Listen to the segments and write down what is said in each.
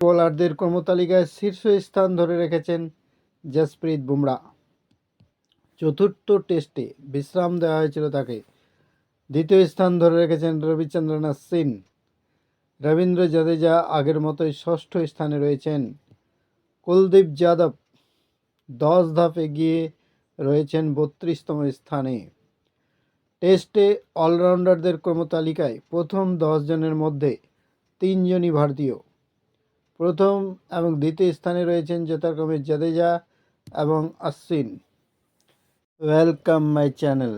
বোলারদের কর্মতালিকায় শীর্ষ স্থান ধরে রেখেছেন জসপ্রীত বুমরা। চতুর্থ টেস্টে বিশ্রাম দেওয়া হয়েছিল তাকে। দ্বিতীয় স্থান ধরে রেখেছেন রবিচন্দ্রন অশ্বিন রবীন্দ্র জাদেজা আগের মতোই ষষ্ঠ স্থানে রয়েছেন। কুলদীপ যাদব দশ ধাপ এগিয়ে রয়েছেন বত্রিশতম স্থানে। টেস্টে অলরাউন্ডারদের ক্রমতালিকায় প্রথম দশ জনের মধ্যে তিনজনই ভারতীয়। প্রথম এবং দ্বিতীয় স্থানে রয়েছেন যথাক্রমে জাদেজা এবং অশ্বিন ওয়েলকাম মাই চ্যানেল।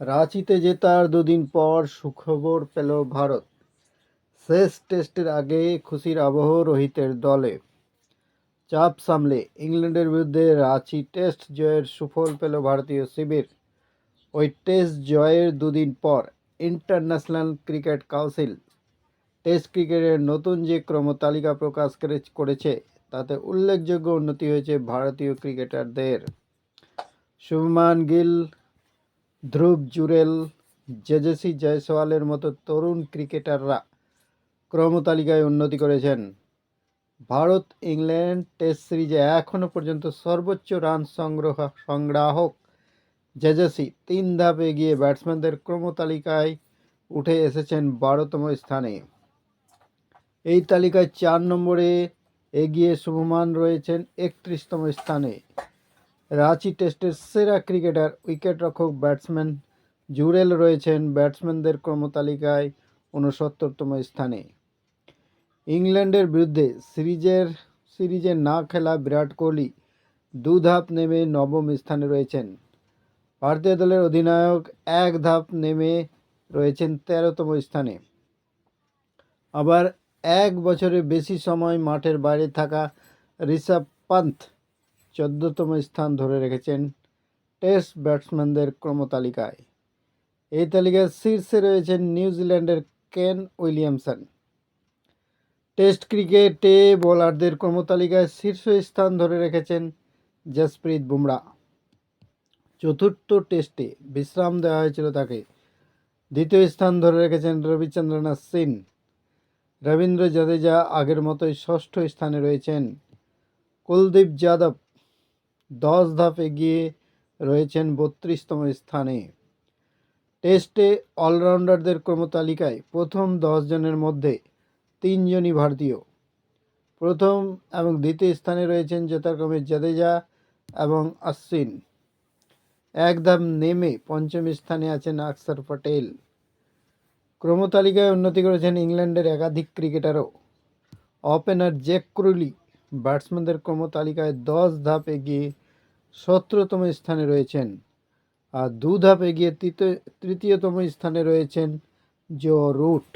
রাঁচিতে জেতার দুদিন পর সুখবর পেল ভারত। শেষ টেস্টের আগে খুশির আবহ রোহিতের দলে। চাপ সামলে ইংল্যান্ডের বিরুদ্ধে রাঁচি টেস্ট জয়ের সুফল পেল ভারতীয় শিবির। ওই টেস্ট জয়ের দুদিন পর ইন্টারন্যাশনাল ক্রিকেট কাউন্সিল টেস্ট ক্রিকেটের নতুন যে ক্রমতালিকা প্রকাশ করে- করেছে, তাতে উল্লেখযোগ্য উন্নতি হয়েছে ভারতীয় ক্রিকেটারদের। শুভমান গিল, ধ্রুব জুরেল, জেজেসি জয়সওয়ালের মতো তরুণ ক্রিকেটাররা ক্রমতালিকায় উন্নতি করেছেন। ভারত, ইংল্যান্ড টেস্ট সিরিজে এখনও পর্যন্ত সর্বোচ্চ রান সংগ্রহ, সংগ্রাহক জেজেসি। তিন ধাপ এগিয়ে ব্যাটসম্যানদের ক্রমতালিকায় উঠে এসেছেন বারোতম স্থানে। এই তালিকায় চার নম্বরে এগিয়ে শুভমান রয়েছেন একত্রিশতম স্থানে। রাঁচি টেস্টের সেরা ক্রিকেটার, উইকেটরক্ষক ব্যাটসম্যান জুরেল রয়েছেন ব্যাটসম্যানদের ক্রমতালিকায় ঊনসত্তরতম স্থানে। ইংল্যান্ডের বিরুদ্ধে সিরিজের, সিরিজে না খেলা বিরাট কোহলি দু ধাপ নেমে নবম স্থানে রয়েছেন। ভারতীয় দলের অধিনায়ক এক ধাপ নেমে রয়েছেন তেরোতম স্থানে। আবার বছরের বেশি সময় মাঠের বাইরে থাকা ঋষভ পান্থ চোদ্দতম স্থান ধরে রেখেছেন টেস্ট ব্যাটসম্যানদের ক্রমতালিকায়। এই তালিকার শীর্ষে রয়েছেন নিউজিল্যান্ডের কেন উইলিয়ামসন। টেস্ট ক্রিকেটে বোলারদের ক্রমতালিকায় শীর্ষ স্থান ধরে রেখেছেন জসপ্রীত বুমরা। চতুর্থ টেস্টে বিশ্রাম দেওয়া হয়েছিল তাকে। দ্বিতীয় স্থান ধরে রেখেছেন রবিচন্দ্রনাথ অশ্বিন রবীন্দ্র জাদেজা আগের মতোই ষষ্ঠ স্থানে রয়েছেন। কুলদীপ যাদব দশ ধাপ এগিয়ে রয়েছেন বত্রিশতম স্থানে। টেস্টে অলরাউন্ডারদের ক্রমতালিকায় প্রথম জনের মধ্যে তিনজনই ভারতীয়। প্রথম এবং দ্বিতীয় স্থানে রয়েছেন যথাক্রমে জাদেজা এবং অশ্বিন এক ধাপ নেমে পঞ্চম স্থানে আছেন আকসর পটেল। ক্রমতালিকায় উন্নতি করেছেন ইংল্যান্ডের একাধিক ক্রিকেটারও। ওপেনার জ্যাক ক্রুলি ব্যাটসম্যানদের ক্রমতালিকায় দশ ধাপ এগিয়ে সতেরোতম স্থানে রয়েছেন আর দু ধাপ এগিয়ে তৃতীয় তৃতীয়তম স্থানে রয়েছেন জো রুট।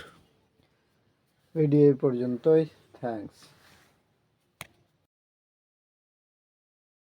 ভিডিও পর্যন্তই। থ্যাঙ্কস।